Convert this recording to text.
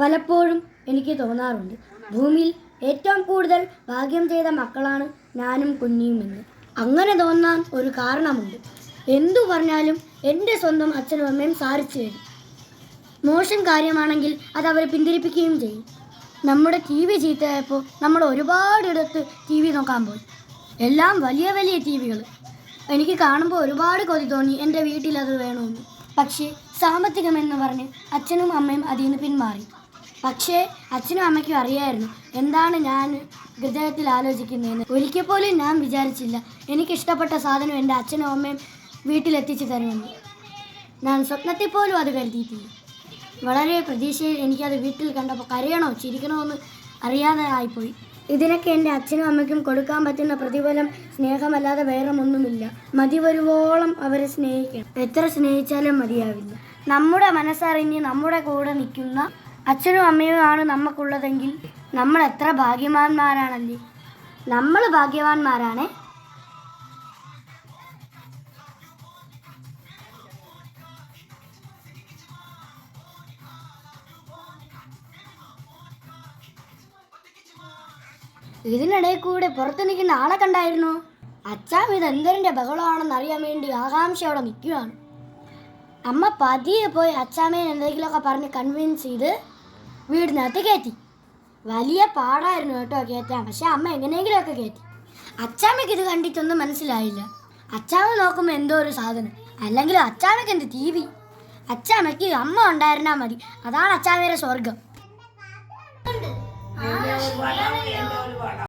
പലപ്പോഴും എനിക്ക് തോന്നാറുണ്ട്. ഭൂമിയിൽ ഏറ്റവും കൂടുതൽ ഭാഗ്യം ചെയ്ത മക്കളാണ് ഞാനും കുഞ്ഞിയും എന്ന് അങ്ങനെ തോന്നാൻ ഒരു കാരണമുണ്ട്. എന്തു പറഞ്ഞാലും എന്റെ സ്വന്തം അച്ഛനും അമ്മയും സാരിച്ചു തരും. മോശം കാര്യമാണെങ്കിൽ അത് അവരെ പിന്തിരിപ്പിക്കുകയും ചെയ്യും. നമ്മുടെ ടി വി ചീത്തയായപ്പോൾ നമ്മൾ ഒരുപാടിടത്ത് ടി വി നോക്കാൻ പോയി. എല്ലാം വലിയ വലിയ ടി വികൾ. എനിക്ക് കാണുമ്പോൾ ഒരുപാട് കൊതി തോന്നി എന്റെ വീട്ടിൽ അത് വേണമെന്ന് പക്ഷേ സാമ്പത്തികമെന്ന് പറഞ്ഞ് അച്ഛനും അമ്മയും അതിൽ നിന്ന് പിന്മാറി. പക്ഷേ അച്ഛനും അമ്മയ്ക്കും അറിയായിരുന്നു എന്താണ് ഞാൻ ഹൃദയത്തിൽ ആലോചിക്കുന്നതെന്ന്. ഒരിക്കൽ പോലും ഞാൻ വിചാരിച്ചില്ല. എനിക്കിഷ്ടപ്പെട്ട സാധനം എന്റെ അച്ഛനും അമ്മയും വീട്ടിലെത്തിച്ചു തരുമെന്ന്. ഞാൻ സ്വപ്നത്തിൽ പോലും അത് കരുതിയിട്ടില്ല. വളരെ പ്രതീക്ഷയിൽ എനിക്കത് വീട്ടിൽ കണ്ടപ്പോൾ കരയണോ ചിരിക്കണോ എന്ന് അറിയാതെ ആയിപ്പോയി. ഇതിനൊക്കെ എന്റെ അച്ഛനും അമ്മയ്ക്കും കൊടുക്കാൻ പറ്റുന്ന പ്രതിഫലം സ്നേഹമല്ലാതെ വേറെ ഒന്നുമില്ല. മതി വരുവോളം അവരെ സ്നേഹിക്കണം. എത്ര സ്നേഹിച്ചാലും മതിയാവില്ല. നമ്മുടെ മനസ്സറിഞ്ഞ് നമ്മുടെ കൂടെ നിൽക്കുന്ന അച്ഛനും അമ്മയുമാണ് നമുക്കുള്ളതെങ്കിൽ നമ്മൾ എത്ര ഭാഗ്യവാന്മാരാണല്ലേ? നമ്മൾ ഭാഗ്യവാന്മാരാണ്? ഇതിനിടയിൽ കൂടെ പുറത്ത് നിൽക്കുന്ന ആളെ കണ്ടായിരുന്നു? അച്ഛാ ഇത് എന്തരന്റെ ബഹളമാണെന്ന് അറിയാൻ വേണ്ടി ആകാംക്ഷയോടെ നിൽക്കുകയാണ്. അമ്മ പതിയെ പോയി അച്ചാമ്മേനെ എന്തെങ്കിലുമൊക്കെ പറഞ്ഞ് കൺവിൻസ് ചെയ്ത് വീടിനകത്ത് കയറ്റി. വലിയ പാടായിരുന്നു കേട്ടോ കയറ്റാൻ. പക്ഷെ അമ്മ എങ്ങനെയെങ്കിലുമൊക്കെ കയറ്റി. അച്ചാമ്മയ്ക്ക് ഇത് കണ്ടിട്ടൊന്നും മനസ്സിലായില്ല. അച്ചാമ്മ നോക്കുമ്പോൾ എന്തോ ഒരു സാധനം. അല്ലെങ്കിൽ അച്ചാമ്മയ്ക്ക് എന്ത് ടി വി? അച്ചാമ്മയ്ക്ക് അമ്മ ഉണ്ടായിരുന്നാൽ മതി. അതാണ് അച്ചാമ്മയുടെ സ്വർഗം